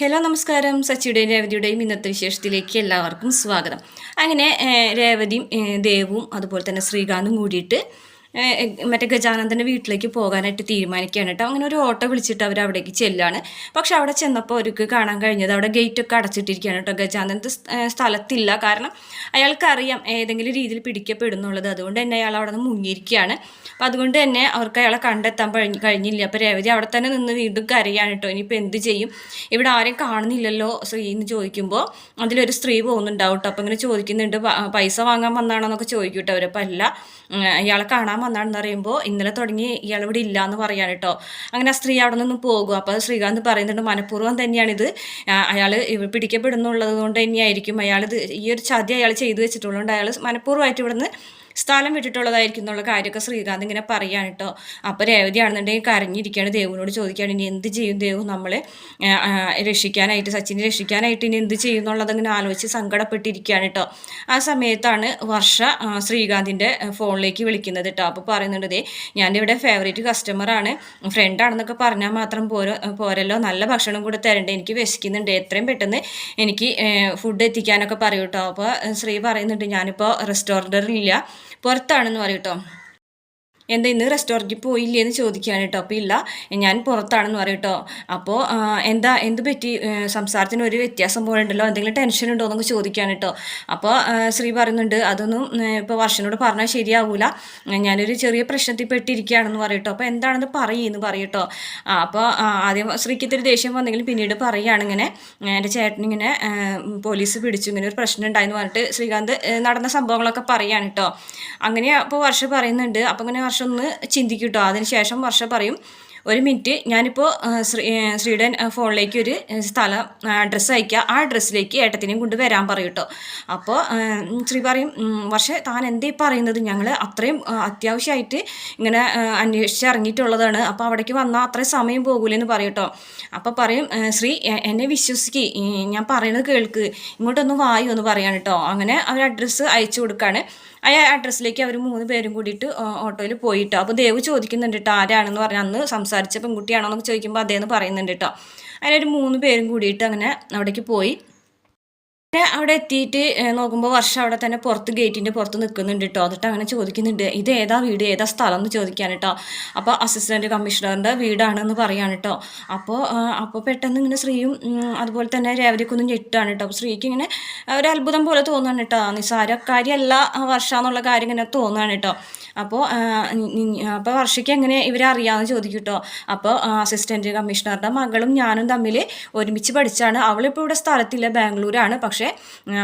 Hello നമസ്കാരം. സച്ചിയുടെയും രേവതിയുടെയും ഇന്നത്തെ വിശേഷത്തിലേക്ക് എല്ലാവർക്കും സ്വാഗതം. അങ്ങനെ രേവതിയും ദേവും അതുപോലെ തന്നെ ശ്രീകാന്തും കൂടിയിട്ട് മറ്റേ ഗജാനന്ദന്റെ വീട്ടിലേക്ക് പോകാനായിട്ട് തീരുമാനിക്കുകയാണ് കേട്ടോ. അങ്ങനെ ഒരു ഓട്ടോ വിളിച്ചിട്ട് അവർ അവിടേക്ക് ചെല്ലാണ്. പക്ഷെ അവിടെ ചെന്നപ്പോൾ അവർക്ക് കാണാൻ കഴിഞ്ഞത് അവിടെ ഗേറ്റൊക്കെ അടച്ചിട്ടിരിക്കുകയാണ് കേട്ടോ. ഗജാനന്ദ സ്ഥലത്തില്ല. കാരണം അയാൾക്കറിയാം ഏതെങ്കിലും രീതിയിൽ പിടിക്കപ്പെടുന്നുള്ളത്. അതുകൊണ്ട് തന്നെ അയാൾ അവിടെ നിന്ന് മുങ്ങിയിരിക്കുകയാണ്. അപ്പം അതുകൊണ്ട് തന്നെ അവർക്ക് അയാളെ കണ്ടെത്താൻ കഴിഞ്ഞ കഴിഞ്ഞില്ല. അപ്പോൾ രേവതി അവിടെ തന്നെ നിന്ന് വീണ്ടും കരയാണ് കേട്ടോ. ഇനിയിപ്പോൾ എന്ത് ചെയ്യും? ഇവിടെ ആരെയും കാണുന്നില്ലല്ലോ സ്ത്രീ എന്ന് ചോദിക്കുമ്പോൾ അതിലൊരു സ്ത്രീ പോകുന്നുണ്ടാവും കേട്ടോ. അപ്പോൾ ഇങ്ങനെ ചോദിക്കുന്നുണ്ട് പൈസ വാങ്ങാൻ വന്നാണോ എന്നൊക്കെ ചോദിക്കും കേട്ടോ അവരപ്പോൾ അല്ല അയാളെ കാണാൻ വന്നാണെന്ന് പറയുമ്പോൾ ഇന്നലെ തുടങ്ങി ഇയാൾ ഇവിടെ ഇല്ല എന്ന് പറയാണ് കേട്ടോ അങ്ങനെ ആ സ്ത്രീ അവിടെ നിന്നും പോകും. അപ്പോൾ ശ്രീകാന്ത് പറയുന്നുണ്ട് മനഃപൂർവം തന്നെയാണിത്. അയാൾ പിടിക്കപ്പെടുന്നുള്ളത് കൊണ്ട് തന്നെയായിരിക്കും. അയാൾ ഇത് ഈ ഒരു ചതി അയാൾ ചെയ്തു വെച്ചിട്ടുള്ളതുകൊണ്ട് അയാൾ മനഃപൂർവമായിട്ട് ഇവിടുന്ന് സ്ഥലം വിട്ടിട്ടുള്ളതായിരിക്കും എന്നുള്ള കാര്യമൊക്കെ ശ്രീകാന്ത് ഇങ്ങനെ പറയാണ് കേട്ടോ. അപ്പോൾ രേവതിയാണെന്നുണ്ടെങ്കിൽ കരഞ്ഞിരിക്കുകയാണ്. ദേവിനോട് ചോദിക്കുകയാണ് ഇനി എന്ത് ചെയ്യും ദേവു നമ്മളെ? രക്ഷിക്കാനായിട്ട് സച്ചിനെ രക്ഷിക്കാനായിട്ട് ഇനി എന്ത് ചെയ്യും എന്നുള്ളത് ഇങ്ങനെ ആലോചിച്ച് സങ്കടപ്പെട്ടിരിക്കുകയാണ് കേട്ടോ. ആ സമയത്താണ് വർഷ ശ്രീകാന്തിന്റെ ഫോണിലേക്ക് വിളിക്കുന്നത് കേട്ടോ. അപ്പോൾ പറയുന്നുണ്ട് ദേ ഞാൻ ഇവിടെ ഫേവറേറ്റ് കസ്റ്റമറാണ് ഫ്രണ്ടാണെന്നൊക്കെ പറഞ്ഞാൽ മാത്രം പോരോ പോരല്ലോ. നല്ല ഭക്ഷണം കൂടെ തരണ്ടേ. എനിക്ക് വിശക്കുന്നുണ്ട്. എത്രയും പെട്ടെന്ന് എനിക്ക് ഫുഡ് എത്തിക്കാനൊക്കെ പറയൂ കേട്ടോ. അപ്പോൾ ശ്രീ പറയുന്നുണ്ട് ഞാനിപ്പോൾ റെസ്റ്റോറന്റിലില്ല പുറത്താണെന്ന് പറയും കേട്ടോ എന്താ ഇന്ന് റെസ്റ്റോറന്റിൽ പോയില്ലേ എന്ന് ചോദിക്കുകയാണ് കേട്ടോ അപ്പോൾ ഇല്ല ഞാൻ പുറത്താണെന്ന് പറയും കേട്ടോ അപ്പോൾ എന്താ എന്ത് പറ്റി? സംസാരത്തിന് ഒരു വ്യത്യാസം പോലെ ഉണ്ടല്ലോ എന്തെങ്കിലും ടെൻഷൻ ഉണ്ടോ എന്നൊക്കെ ചോദിക്കുകയാണ് കേട്ടോ അപ്പോൾ ശ്രീ പറയുന്നുണ്ട് അതൊന്നും ഇപ്പോൾ വർഷനോട് പറഞ്ഞാൽ ശരിയാവൂല. ഞാനൊരു ചെറിയ പ്രശ്നത്തിൽ പെട്ടിരിക്കുകയാണെന്ന് പറയും അപ്പോൾ എന്താണെന്ന് പറയുന്നു പറയും അപ്പോൾ ആദ്യം ശ്രീക്ക് ഇത്തിരി ദേഷ്യം വന്നെങ്കിലും പിന്നീട് പറയുകയാണ് ഇങ്ങനെ. എന്റെ ചേട്ടനിങ്ങനെ പോലീസ് പിടിച്ചു ഇങ്ങനെ ഒരു പ്രശ്നം ഉണ്ടായെന്ന് പറഞ്ഞിട്ട് ശ്രീകാന്ത് നടന്ന സംഭവങ്ങളൊക്കെ പറയുകയാണ് കേട്ടോ അങ്ങനെ അപ്പോൾ വർഷ പറയുന്നുണ്ട്. അപ്പോൾ ഇങ്ങനെ വർഷം ഒന്ന് ചിന്തിക്കും കേട്ടോ അതിന് ശേഷം വർഷ പറയും. ഒരു മിനിറ്റ്. ഞാനിപ്പോൾ ശ്രീ ശ്രീയുടെ ഫോണിലേക്ക് ഒരു സ്ഥലം അഡ്രസ്സ് അയക്കുക ആ അഡ്രസ്സിലേക്ക് ഏട്ടത്തിനെയും കൊണ്ട് വരാൻ പറയും കേട്ടോ. അപ്പോൾ ശ്രീ പറയും പക്ഷേ താൻ എന്തേ പറയുന്നത്? ഞങ്ങൾ അത്രയും അത്യാവശ്യമായിട്ട് ഇങ്ങനെ അന്വേഷിച്ച് ഇറങ്ങിയിട്ടുള്ളതാണ്. അപ്പോൾ അവിടേക്ക് വന്നാൽ അത്രയും സമയം പോകൂലെന്ന് പറയും കേട്ടോ. അപ്പോൾ പറയും ശ്രീ എന്നെ വിശ്വസിക്ക്. ഞാൻ പറയുന്നത് കേൾക്ക്. ഇങ്ങോട്ടൊന്ന് വായു എന്ന് പറയാണ് കേട്ടോ. അങ്ങനെ അവർ അഡ്രസ്സ് അയച്ചു കൊടുക്കുകയാണ് ആ അഡ്രസ്സിലേക്ക് അവർ മൂന്ന് പേരും കൂടിയിട്ട് ഓട്ടോയിൽ പോയിട്ടോ അപ്പോൾ ദേവ് ചോദിക്കുന്നുണ്ട് കേട്ടോ ആരാണെന്ന്? പറഞ്ഞാൽ അന്ന് സംസാരിച്ച പെൺകുട്ടിയാണോ എന്നൊക്കെ ചോദിക്കുമ്പോൾ അതേന്ന് പറയുന്നുണ്ട് കേട്ടോ. അതിനൊരു മൂന്ന് പേരും കൂടിയിട്ട് അങ്ങനെ അവിടേക്ക് പോയി. പിന്നെ അവിടെ എത്തിയിട്ട് നോക്കുമ്പോൾ വർഷം അവിടെ തന്നെ പുറത്ത് ഗേറ്റിന്റെ പുറത്ത് നിൽക്കുന്നുണ്ട് കേട്ടോ എന്നിട്ട് അങ്ങനെ ചോദിക്കുന്നുണ്ട് ഇത് ഏതാ വീട്? ഏതാ സ്ഥലം? എന്ന് ചോദിക്കാൻ കേട്ടോ അപ്പോൾ അസിസ്റ്റന്റ് കമ്മീഷണറിന്റെ വീടാണെന്ന് പറയാണ് കേട്ടോ അപ്പോൾ അപ്പോൾ പെട്ടെന്ന് ഇങ്ങനെ ശ്രീയും അതുപോലെ തന്നെ രേവതിക്കൊന്നും ഞെട്ടാണ് കേട്ടോ അപ്പോൾ ശ്രീക്ക് ഇങ്ങനെ ഒരു അത്ഭുതം പോലെ തോന്നുകയാണ് കേട്ടോ നിസ്സാരക്കാരിയല്ല വർഷ എന്നുള്ള കാര്യം ഇങ്ങനെ തോന്നുകയാണ് കേട്ടോ അപ്പോൾ അപ്പോൾ വർഷയ്ക്ക് എങ്ങനെ ഇവരെ അറിയാമെന്ന് ചോദിക്കും കേട്ടോ അപ്പോൾ അസിസ്റ്റന്റ് കമ്മീഷണറുടെ മകളും ഞാനും തമ്മിൽ ഒരുമിച്ച് പഠിച്ചാണ്. അവളിപ്പോൾ ഇവിടെ സ്ഥലത്തില്ല ബാംഗ്ലൂരാണ്. പക്ഷേ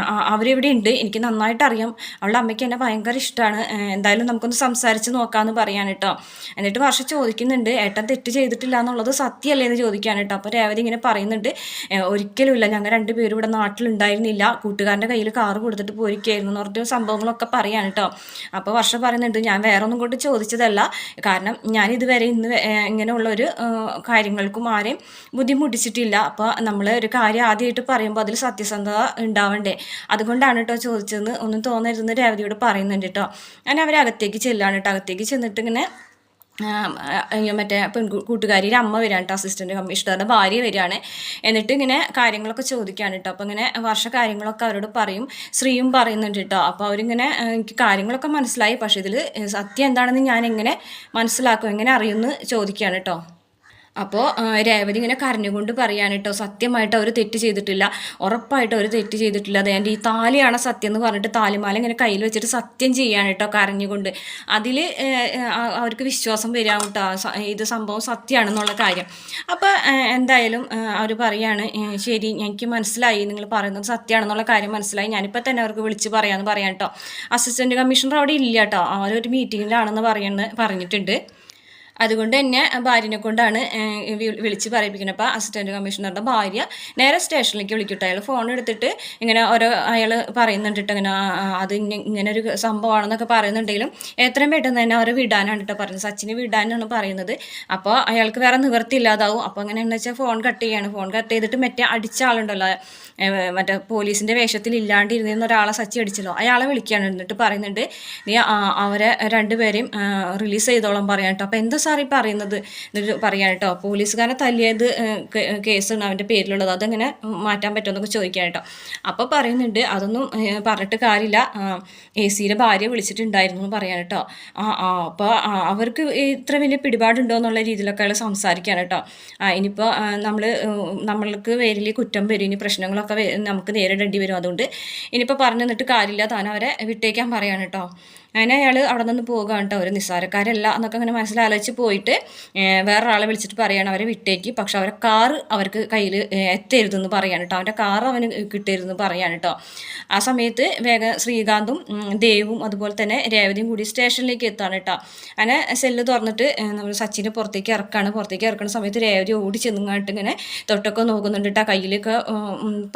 ആ, അവരിവിടെ ഉണ്ട്. എനിക്ക് നന്നായിട്ട് അറിയാം. അവളുടെ അമ്മയ്ക്ക് എന്നെ ഭയങ്കര ഇഷ്ടമാണ് എന്തായാലും നമുക്കൊന്ന് സംസാരിച്ച് നോക്കാമെന്ന് പറയാൻ കേട്ടോ എന്നിട്ട് വർഷം ചോദിക്കുന്നുണ്ട് ഏട്ടൻ തെറ്റ് ചെയ്തിട്ടില്ല എന്നുള്ളത് സത്യമല്ലേ? എന്ന് ചോദിക്കാൻ കേട്ടോ അപ്പോൾ രേവതി ഇങ്ങനെ പറയുന്നുണ്ട് "ഏ, ഒരിക്കലുമില്ല. ഞങ്ങൾ രണ്ടുപേരും ഇവിടെ നാട്ടിലുണ്ടായിരുന്നില്ല. കൂട്ടുകാരന്റെ കയ്യിൽ കാറ് കൊടുത്തിട്ട് പോയിരിക്കുകയായിരുന്നു എന്ന് പറഞ്ഞിട്ട് സംഭവങ്ങളൊക്കെ പറയാൻ കേട്ടോ അപ്പോൾ വർഷം പറയുന്നുണ്ട് ഞാൻ വേറെ ഒന്നും കൊണ്ട് ചോദിച്ചതല്ല. കാരണം ഞാൻ ഇതുവരെ ഇന്ന് ഇങ്ങനെയുള്ള ഒരു കാര്യങ്ങൾക്കും ആരെയും ബുദ്ധിമുട്ടിച്ചിട്ടില്ല. അപ്പോൾ നമ്മൾ ഒരു കാര്യം ആദ്യമായിട്ട് പറയുമ്പോൾ അതിൽ സത്യസന്ധത ഉണ്ടാവണ്ടേ? അതുകൊണ്ടാണ് കേട്ടോ ചോദിച്ചതെന്ന് ഒന്നും തോന്നരുതെന്ന് രേവതിയോട് പറയുന്നുണ്ട് കേട്ടോ അങ്ങനെ അവർ അകത്തേക്ക് ചെല്ലാണ് കേട്ടോ അകത്തേക്ക് ചെന്നിട്ട് ഇങ്ങനെ മറ്റേ പെൺ കൂട്ടുകാരിയുടെ അമ്മ വരികയാണ് കേട്ടോ അസിസ്റ്റന്റ് കമ്മീഷണറുടെ ഭാര്യ വരികയാണ്. എന്നിട്ട് ഇങ്ങനെ കാര്യങ്ങളൊക്കെ ചോദിക്കുകയാണ് കേട്ടോ അപ്പോൾ ഇങ്ങനെ വർഷ കാര്യങ്ങളൊക്കെ അവരോട് പറയും. ശ്രീയും പറയുന്നുണ്ട് കേട്ടോ അപ്പോൾ അവരിങ്ങനെ എനിക്ക് കാര്യങ്ങളൊക്കെ മനസ്സിലായി. പക്ഷേ ഇതിൽ സത്യം എന്താണെന്ന് ഞാൻ എങ്ങനെ മനസ്സിലാക്കും. എങ്ങനെ അറിയുമെന്ന് ചോദിക്കുകയാണ് കേട്ടോ അപ്പോൾ രേവതി ഇങ്ങനെ കരഞ്ഞുകൊണ്ട് പറയാണ് കേട്ടോ സത്യമായിട്ട് അവർ തെറ്റ് ചെയ്തിട്ടില്ല. ഉറപ്പായിട്ട് അവർ തെറ്റ് ചെയ്തിട്ടില്ല. അത് ഈ താലിയാണ് സത്യം എന്ന് പറഞ്ഞിട്ട് താലിമാല ഇങ്ങനെ കയ്യിൽ വെച്ചിട്ട് സത്യം ചെയ്യാണ് കേട്ടോ കരഞ്ഞുകൊണ്ട്. അതിൽ അവർക്ക് വിശ്വാസം വരാം കേട്ടോ ഇത് സംഭവം സത്യമാണെന്നുള്ള കാര്യം. അപ്പോൾ എന്തായാലും അവർ പറയാണ് ശരി എനിക്ക് മനസ്സിലായി നിങ്ങൾ പറയുന്നത് സത്യമാണെന്നുള്ള കാര്യം മനസ്സിലായി. ഞാനിപ്പോൾ തന്നെ അവർക്ക് വിളിച്ച് പറയാമെന്ന് പറയാം കേട്ടോ അസിസ്റ്റന്റ് കമ്മീഷണർ അവിടെ ഇല്ല കേട്ടോ അവരൊരു മീറ്റിങ്ങിലാണെന്ന് പറയുന്നത് പറഞ്ഞിട്ടുണ്ട്. അതുകൊണ്ട് തന്നെ ഭാര്യനെ കൊണ്ടാണ് വിളിച്ച് പറയിപ്പിക്കുന്നത്. അപ്പോൾ അസിസ്റ്റന്റ് കമ്മീഷണറുടെ ഭാര്യ നേരെ സ്റ്റേഷനിലേക്ക് വിളിക്കട്ടെ. അയാൾ ഫോൺ എടുത്തിട്ട് ഇങ്ങനെ ഓരോ അയാൾ പറയുന്നുണ്ട് കേട്ടോ ഇങ്ങനെ അത് ഇങ്ങ- ഇങ്ങനെ ഒരു സംഭവമാണെന്നൊക്കെ പറയുന്നുണ്ടെങ്കിലും എത്രയും പെട്ടെന്ന് തന്നെ അവരെ വിടാനാണ് കേട്ടോ പറയുന്നത്. സച്ചിനെ വിടാനാണ് പറയുന്നത്. അപ്പോൾ അയാൾക്ക് വേറെ നിവൃത്തി ഇല്ലാതാവും അപ്പോൾ എങ്ങനെയാണെന്ന് വെച്ചാൽ ഫോൺ കട്ട് ചെയ്യാണ്. ഫോൺ കട്ട് ചെയ്തിട്ട് മറ്റേ അടിച്ച ആളുണ്ടല്ലോ മറ്റേ പോലീസിന്റെ വേഷത്തിൽ ഇല്ലാണ്ടിരുന്ന ഒരാളെ സച്ചി അടിച്ചല്ലോ. അയാളെ വിളിക്കുകയാണ് എന്നിട്ട് പറയുന്നുണ്ട് നീ അവരെ രണ്ടുപേരെയും റിലീസ് ചെയ്തോളം പറയാം കേട്ടോ. അപ്പോൾ എന്താ ഈ പറയുന്നത്. എന്നിട്ട് പറയാം കേട്ടോ പോലീസുകാരെ തല്ലിയത് കേസാണ് അവന്റെ പേരിലുള്ളത്. അതെങ്ങനെ മാറ്റാൻ പറ്റുമെന്നൊക്കെ ചോദിക്കാം കേട്ടോ. അപ്പോൾ പറയുന്നുണ്ട് അതൊന്നും പറഞ്ഞിട്ട് കാര്യമില്ല. എ സിയുടെ ഭാര്യ വിളിച്ചിട്ടുണ്ടായിരുന്നു എന്ന് പറയാം കേട്ടോ. ആ ആ അപ്പോൾ അവർക്ക് ഇത്ര വലിയ പിടിപാടുണ്ടോ എന്നുള്ള രീതിയിലൊക്കെ അയാൾ സംസാരിക്കുകയാണ് കേട്ടോ. ഇനിയിപ്പോൾ നമ്മൾ നമ്മൾക്ക് പേരിൽ കുറ്റം വരും. ഇനി പ്രശ്നങ്ങളൊക്കെ നമുക്ക് നേരിടേണ്ടി വരും. അതുകൊണ്ട് ഇനിയിപ്പോൾ പറഞ്ഞു തന്നിട്ട് കാര്യമില്ല. താൻ അവരെ വിട്ടേക്കാൻ പറയാണ് കേട്ടോ. അങ്ങനെ അയാൾ അവിടെ നിന്ന് പോകുകയാണ് കേട്ടോ. ഒരു നിസ്സാരക്കാരല്ല എന്നൊക്കെ അങ്ങനെ മനസ്സിലാലോചിച്ച് പോയിട്ട് വേറെ വേറൊരാളെ വിളിച്ചിട്ട് പറയാണ് അവരെ വിട്ടേക്ക്. പക്ഷെ അവരെ കാറ് അവർക്ക് കയ്യിൽ എത്തരുതെന്ന് പറയാണ് കേട്ടോ. അവന്റെ കാർ അവന് കിട്ടരുതെന്ന് പറയാണ് കേട്ടോ. ആ സമയത്ത് വേഗം ശ്രീകാന്തും ദേവും അതുപോലെ തന്നെ രേവതിയും കൂടി സ്റ്റേഷനിലേക്ക് എത്താണ് കേട്ടോ. അങ്ങനെ സെല്ല് തുറന്നിട്ട് നമ്മൾ സച്ചിനെ പുറത്തേക്ക് ഇറക്കാണ്. പുറത്തേക്ക് ഇറക്കുന്ന സമയത്ത് രേവതി ഓടി ചെന്നുങ്ങാട്ട് ഇങ്ങനെ തൊട്ടൊക്കെ നോക്കുന്നുണ്ട് കേട്ടോ. കയ്യിലൊക്കെ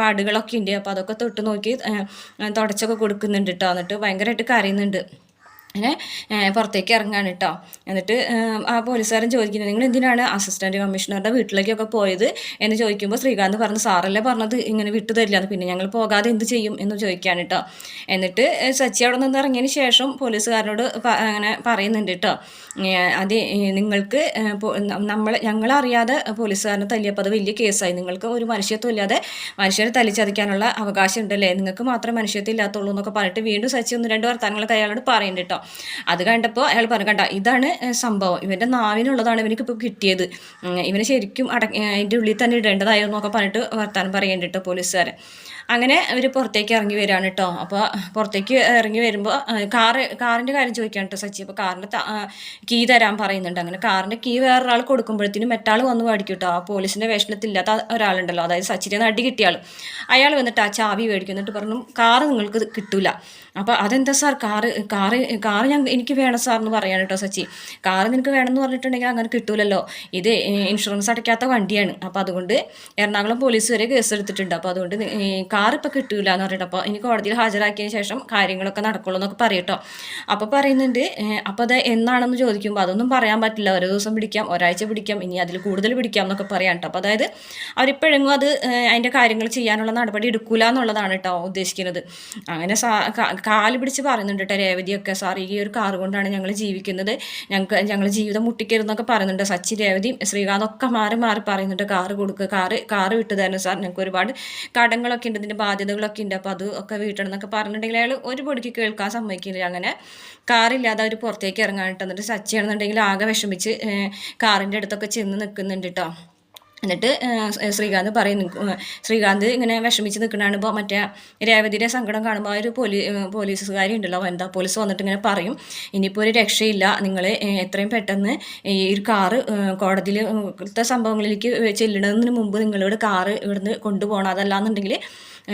പാടുകളൊക്കെ ഉണ്ട്. അപ്പോൾ അതൊക്കെ തൊട്ട് നോക്കി തുടച്ചൊക്കെ കൊടുക്കുന്നുണ്ട് കേട്ടോ. എന്നിട്ട് ഭയങ്കരമായിട്ട് കരയുന്നുണ്ട്. അങ്ങനെ പുറത്തേക്ക് ഇറങ്ങാണ് കേട്ടോ എന്നിട്ട് ആ പോലീസുകാരൻ ചോദിക്കുന്നത് നിങ്ങൾ എന്തിനാണ് അസിസ്റ്റന്റ് കമ്മീഷണറുടെ വീട്ടിലേക്കൊക്കെ പോയത്? എന്ന് ചോദിക്കുമ്പോൾ ശ്രീകാന്ത് പറഞ്ഞു സാറല്ലേ പറഞ്ഞത് ഇങ്ങനെ വിട്ടു തരില്ല പിന്നെ ഞങ്ങൾ പോകാതെ എന്ത് ചെയ്യും? എന്ന് ചോദിക്കുകയാണ് കേട്ടോ എന്നിട്ട് സച്ചി അവിടെ നിന്ന് ഇറങ്ങിയതിന് ശേഷം പോലീസുകാരനോട് അങ്ങനെ പറയുന്നുണ്ട് കേട്ടോ അത് നിങ്ങൾക്ക് നമ്മൾ ഞങ്ങളറിയാതെ പോലീസുകാരനെ തല്ലിയപ്പോൾ അത് വലിയ കേസായി. നിങ്ങൾക്ക് ഒരു മനുഷ്യത്വം ഇല്ലാതെ മനുഷ്യരെ തല്ലിച്ചതയ്ക്കാനുള്ള അവകാശം ഉണ്ടല്ലേ? നിങ്ങൾക്ക് മാത്രമേ മനുഷ്യത്വം ഇല്ലാത്തുള്ളൂ എന്നൊക്കെ പറഞ്ഞിട്ട് വീണ്ടും സച്ചി ഒന്ന് രണ്ട് വർത്തമാനങ്ങളൊക്കെ അയാളോട് പറയുന്നുണ്ട് കേട്ടോ അത് കണ്ടപ്പോൾ അയാൾ പറഞ്ഞു കണ്ട ഇതാണ് സംഭവം. ഇവന്റെ നാവിനുള്ളതാണ് ഇവനിക്ക് ഇപ്പോൾ കിട്ടിയത്. ഇവനെ ശരിക്കും അട അതിന്റെ ഉള്ളിൽ തന്നെ ഇടേണ്ടതായിരുന്നു ഒക്കെ പറഞ്ഞിട്ട് വർത്താനം പറയേണ്ടിട്ടോ പോലീസുകാരൻ അങ്ങനെ അവർ പുറത്തേക്ക് ഇറങ്ങി വരികയാണ് കേട്ടോ അപ്പോൾ പുറത്തേക്ക് ഇറങ്ങി വരുമ്പോൾ കാറ് കാറിന്റെ കാര്യം ചോദിക്കാൻ കേട്ടോ സച്ചി. അപ്പോൾ കാറിന്റെ കീ തരാൻ പറയുന്നുണ്ട്. അങ്ങനെ കാറിന്റെ കീ വേറൊരാൾ കൊടുക്കുമ്പോഴത്തേനും മറ്റാൾ വന്ന് മേടിക്കും കേട്ടോ ആ പോലീസിന്റെ വേഷത്തിലില്ലാത്ത ഒരാളുണ്ടല്ലോ. അതായത് സച്ചിനെ നടി കിട്ടിയ അയാൾ വന്നിട്ട് ആ ചാവി മേടിക്കും. എന്നിട്ട് പറഞ്ഞു കാറ് നിങ്ങൾക്ക് കിട്ടൂല. അപ്പോൾ അതെന്താ സാർ? കാറ് കാറ് കാറ് ഞാൻ എനിക്ക് വേണം സാർ എന്ന് പറയാണ് കേട്ടോ സച്ചി. കാറ് നിനക്ക് വേണമെന്ന് പറഞ്ഞിട്ടുണ്ടെങ്കിൽ അങ്ങനെ കിട്ടൂലല്ലോ. ഇത് ഇൻഷുറൻസ് അടയ്ക്കാത്ത വണ്ടിയാണ്. അപ്പോൾ അതുകൊണ്ട് എറണാകുളം പോലീസ് വരെ കേസ് എടുത്തിട്ടുണ്ട് അപ്പോൾ അതുകൊണ്ട് കാർ ഇപ്പോൾ കിട്ടൂല എന്ന് പറഞ്ഞിട്ട് അപ്പോൾ ഇനി കോടതിയിൽ ഹാജരാക്കിയതിന് ശേഷം കാര്യങ്ങളൊക്കെ നടക്കുള്ളൂ എന്നൊക്കെ പറയട്ടോ. അപ്പോൾ പറയുന്നുണ്ട് അപ്പോൾ അത് എന്നാണെന്ന് ചോദിക്കുമ്പോൾ അതൊന്നും പറയാൻ പറ്റില്ല. ഒരു ദിവസം പിടിക്കാം ഒരാഴ്ച പിടിക്കാം ഇനി അതിൽ കൂടുതൽ പിടിക്കാം എന്നൊക്കെ പറയാം കേട്ടോ. അപ്പോൾ അതായത് അവരിപ്പോഴെങ്ങും അത് അതിന്റെ കാര്യങ്ങൾ ചെയ്യാനുള്ള നടപടി എടുക്കൂല എന്നുള്ളതാണ് കേട്ടോ ഉദ്ദേശിക്കുന്നത്. അങ്ങനെ കാൽ പിടിച്ച് പറയുന്നുണ്ട് കേട്ടോ രേവതിയൊക്കെ. സാർ ഈ ഒരു കാറ് കൊണ്ടാണ് ഞങ്ങൾ ജീവിക്കുന്നത്. ഞങ്ങൾക്ക് ഞങ്ങൾ ജീവിതം മുട്ടിക്കരുതെന്നൊക്കെ പറയുന്നുണ്ട് സച്ചി രേവതി ശ്രീകാന്ത് ഒക്കെ മാറി മാറി പറയുന്നുണ്ട് കാറ് കൊടുക്കുക കാറ് കാറ് വിട്ടു തരണം സാർ. ഞങ്ങൾക്ക് ഒരുപാട് കടങ്ങളൊക്കെ ഉണ്ട് ഇതിന്റെ ബാധ്യതകളൊക്കെ ഉണ്ട്. അപ്പോൾ അത് ഒക്കെ വീട്ടണം എന്നൊക്കെ പറഞ്ഞിട്ടുണ്ടെങ്കിൽ അയാൾ ഒരു പൊടിക്ക് കേൾക്കാൻ സമ്മതിക്കുന്നില്ല അങ്ങനെ കാറില്ലാതെ അവർ പുറത്തേക്ക് ഇറങ്ങാനിട്ട് എന്നിട്ട് സച്ചിയാണെന്നുണ്ടെങ്കിൽ ആകെ വിഷമിച്ച് കാറിന്റെ അടുത്തൊക്കെ ചെന്ന് നിൽക്കുന്നുണ്ട് കേട്ടോ എന്നിട്ട് ശ്രീകാന്ത് പറയും നിക്ക് ശ്രീകാന്ത് ഇങ്ങനെ വിഷമിച്ച് നിൽക്കണാണ് ഇപ്പോൾ മറ്റേ രേവതിയുടെ സങ്കടം കാണുമ്പോൾ ആ ഒരു പോലീ പോലീസുകാരി ഉണ്ടല്ലോ വനിതാ പോലീസ് വന്നിട്ട് ഇങ്ങനെ പറയും ഇനിയിപ്പോൾ ഒരു രക്ഷയില്ല നിങ്ങൾ എത്രയും പെട്ടെന്ന് ഈ ഒരു കാറ് കോടതിയിൽ സംഭവങ്ങളിലേക്ക് ചെല്ലണതിന് മുമ്പ് നിങ്ങളിവിടെ കാറ് ഇവിടുന്ന് കൊണ്ടുപോകണം. അതല്ലാന്നുണ്ടെങ്കിൽ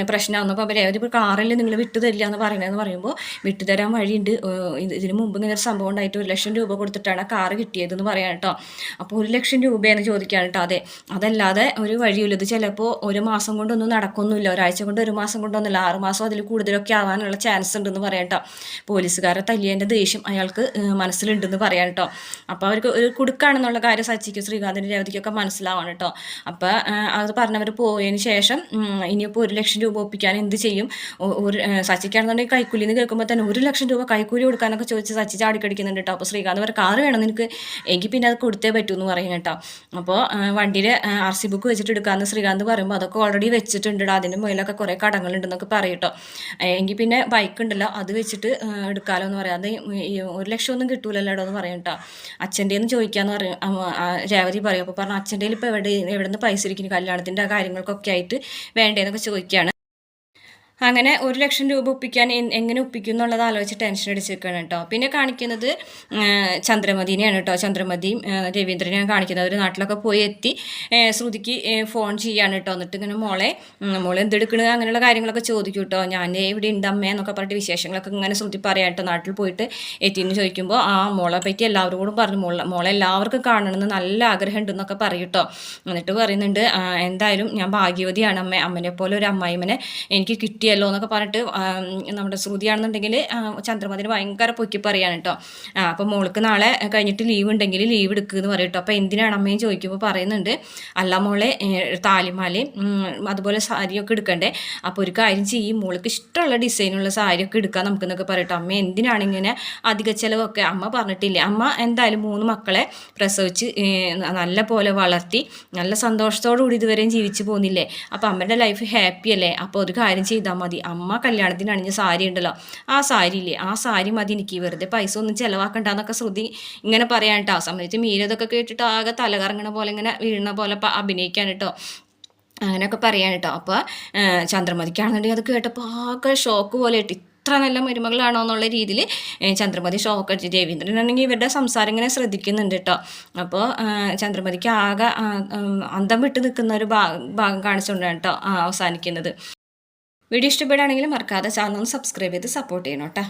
പ്രശ്നമാകുന്നു അപ്പോൾ അവർ അവരിപ്പോൾ കാറിൽ നിങ്ങൾ വിട്ടു തരില്ല എന്ന് പറയണതെന്ന് പറയുമ്പോൾ വിട്ടുതരാൻ വഴിയുണ്ട്. ഏഹ്, ഇത് ഇതിന് മുമ്പ് ഇങ്ങനെ ഒരു സംഭവം ഉണ്ടായിട്ട് ഒരു ലക്ഷം രൂപ കൊടുത്തിട്ടാണ് കാറ് കിട്ടിയതെന്ന് പറയാൻ കേട്ടോ. അപ്പോൾ ഒരു ലക്ഷം രൂപയെന്ന് ചോദിക്കാൻ കേട്ടോ അതെ. അതല്ലാതെ ഒരു വഴിയില്ല. ഇത് ചിലപ്പോൾ ഒരു മാസം കൊണ്ടൊന്നും നടക്കൊന്നുമില്ല. ഒരാഴ്ച കൊണ്ട് ഒരു മാസം കൊണ്ടൊന്നുമില്ല. ആറ് മാസം അതിൽ കൂടുതലൊക്കെ ആവാനുള്ള ചാൻസ് ഉണ്ടെന്ന് പറയാം കേട്ടോ പോലീസുകാരെ തല്ലിയതിന്റെ ദേഷ്യം അയാൾക്ക് മനസ്സിലുണ്ടെന്ന് പറയാം കേട്ടോ അപ്പോൾ അവർക്ക് ഒരു കുടുക്കാണെന്നുള്ള കാര്യം സച്ചിക്ക് ശ്രീകാന്തിന്റെ രേവതിക്കൊക്കെ മനസ്സിലാവാണ് കേട്ടോ അപ്പോൾ അത് പറഞ്ഞവർ പോയതിന് ശേഷം ഇനിയിപ്പോൾ ഒരു ലക്ഷം രൂപ ഒപ്പിക്കാൻ എന്ത് ചെയ്യും? ഒരു സച്ചിക്കാണെന്നുണ്ടെങ്കിൽ കൈക്കൂലി എന്ന് കേൾക്കുമ്പോൾ തന്നെ ഒരു ലക്ഷം രൂപ കൈക്കൂലി കൊടുക്കാനൊക്കെ ചോദിച്ച് സച്ചി ചാടിക്കടിക്കുന്നുണ്ട് കേട്ടോ അപ്പോൾ ശ്രീകാന്ത് പറയും കാറ് വേണം നിനക്ക്. എങ്കിൽ പിന്നെ അത് കൊടുത്തേ പറ്റൂ എന്ന് പറയും കേട്ടോ. അപ്പോൾ വണ്ടിയിൽ ആർ സി ബുക്ക് വെച്ചിട്ട് എടുക്കാമെന്ന് ശ്രീകാന്ത് പറയുമ്പോൾ അതൊക്കെ ഓൾറെഡി വെച്ചിട്ടുണ്ട് അതിന്റെ മുകളിലൊക്കെ കുറേ കടങ്ങളുണ്ടെന്നൊക്കെ പറയും എങ്കിൽ പിന്നെ ബൈക്ക് ഉണ്ടല്ലോ അത് വെച്ചിട്ട് എടുക്കാമല്ലോ എന്ന് പറയാം. അത് ഒരു ലക്ഷം ഒന്നും കിട്ടൂലല്ലോ എന്ന് പറയും കേട്ടോ അച്ഛന്റെന്ന് ചോദിക്കാമെന്ന് പറയും. രേവതി പറയും. അപ്പോൾ പറഞ്ഞു അച്ഛന്റെ ഇപ്പോൾ എവിടെ എവിടെ നിന്ന് പൈസ ഇരിക്കുന്നു? കല്യാണത്തിന്റെ കാര്യങ്ങൾക്കൊക്കെ ആയിട്ട് വേണ്ടേന്നൊക്കെ ചോദിക്കുകയാണ് അങ്ങനെ ഒരു ലക്ഷം രൂപ ഒപ്പിക്കാൻ എങ്ങനെ ഒപ്പിക്കും എന്നുള്ളത് ആലോചിച്ച് ടെൻഷൻ അടിച്ചിരിക്കുകയാണ് കേട്ടോ. പിന്നെ കാണിക്കുന്നത് ചന്ദ്രമതിനെയാണ് കേട്ടോ. ചന്ദ്രമതിയും രവീന്ദ്രനെയാണ് കാണിക്കുന്നത്. അവർ നാട്ടിലൊക്കെ പോയി എത്തി ശ്രുതിക്ക് ഫോൺ ചെയ്യാണ് കേട്ടോ. എന്നിട്ട് ഇങ്ങനെ മോളെ മോളെ എന്തെടുക്കണത് അങ്ങനെയുള്ള കാര്യങ്ങളൊക്കെ ചോദിക്കും കേട്ടോ. ഞാൻ ഇവിടെ ഉണ്ട് അമ്മ എന്നൊക്കെ പറഞ്ഞിട്ട് വിശേഷങ്ങളൊക്കെ ഇങ്ങനെ ശ്രുതി പറയാം കേട്ടോ. നാട്ടിൽ പോയിട്ട് എത്തിയെന്ന് ചോദിക്കുമ്പോൾ ആ മോളെ പറ്റി എല്ലാവരോടും പറഞ്ഞു. മോളെ മോളെ എല്ലാവർക്കും കാണണമെന്ന് നല്ല ആഗ്രഹം ഉണ്ടെന്നൊക്കെ പറയും കേട്ടോ. എന്നിട്ട് പറയുന്നുണ്ട് എന്തായാലും ഞാൻ ഭാഗ്യവതിയാണ് അമ്മ. അമ്മനെ പോലെ ഒരു അമ്മായിമനെ എനിക്ക് കിട്ടിയ എത്തിയല്ലോ എന്നൊക്കെ പറഞ്ഞിട്ട് നമ്മുടെ ശ്രുതിയാണെന്നുണ്ടെങ്കിൽ ചന്ദ്രമതിന് ഭയങ്കര പൊക്കി പറയാണ് കേട്ടോ അപ്പോൾ മോൾക്ക് നാളെ കഴിഞ്ഞിട്ട് ലീവ് ഉണ്ടെങ്കിൽ ലീവ് എടുക്കുമെന്ന് പറയും കേട്ടോ. അപ്പോൾ എന്തിനാണ് അമ്മയും ചോദിക്കുമ്പോൾ പറയുന്നുണ്ട് അല്ല മോളെ താലിമാലയും അതുപോലെ സാരിയൊക്കെ എടുക്കണ്ടേ? അപ്പോൾ ഒരു കാര്യം ചെയ്യും മോൾക്ക് ഇഷ്ടമുള്ള ഡിസൈനുള്ള സാരിയൊക്കെ എടുക്കാൻ നമുക്കെന്നൊക്കെ പറയട്ടോ. അമ്മ എന്തിനാണ് ഇങ്ങനെ അധിക ചിലവൊക്കെ? അമ്മ പറഞ്ഞിട്ടില്ലേ അമ്മ എന്തായാലും മൂന്ന് മക്കളെ പ്രസവിച്ച് നല്ല പോലെ വളർത്തി നല്ല സന്തോഷത്തോടു കൂടി ഇതുവരെയും ജീവിച്ചു പോകുന്നില്ലേ അപ്പോൾ അമ്മയുടെ ലൈഫ് ഹാപ്പി അല്ലേ? അപ്പോൾ ഒരു കാര്യം ചെയ്താൽ മതി. അമ്മ കല്യാണത്തിന് അണിഞ്ഞ സാരി ഉണ്ടല്ലോ. ആ സാരി ഇല്ലേ ആ സാരി മതി എനിക്ക്. വെറുതെ പൈസ ഒന്നും ചിലവാക്കണ്ടെന്നൊക്കെ ശ്രുതി ഇങ്ങനെ പറയാൻ കേട്ടോ ആ സമയത്ത് മീരതൊക്കെ കേട്ടിട്ട് ആകെ തലകറങ്ങണ പോലെ ഇങ്ങനെ വീഴുന്ന പോലെ അഭിനയിക്കാൻ കേട്ടോ അങ്ങനെയൊക്കെ പറയാൻ കേട്ടോ അപ്പോൾ ചന്ദ്രമതിക്കാണെന്നുണ്ടെങ്കിൽ അത് കേട്ടപ്പോൾ ആകെ ഷോക്ക് പോലെ ഇട്ട് ഇത്ര നല്ല മരുമകളാണോ എന്നുള്ള രീതിയിൽ ചന്ദ്രമതി ഷോക്ക് അടിച്ച്. രവീന്ദ്രനാണെങ്കിൽ ഇവരുടെ സംസാരം ഇങ്ങനെ ശ്രദ്ധിക്കുന്നുണ്ട് കേട്ടോ അപ്പോൾ ചന്ദ്രമതിക്ക് ആകെ അന്തം വിട്ട് നിൽക്കുന്ന ഒരു ഭാഗം ഭാഗം കാണിച്ചുകൊണ്ടാണ് കേട്ടോ അവസാനിക്കുന്നത്. വീഡിയോ ഇഷ്ടപ്പെടുകയാണെങ്കിൽ മറക്കാതെ ചാനൽ സബ്സ്ക്രൈബ് ചെയ്ത് സപ്പോർട്ട് ചെയ്യണം കേട്ടോ.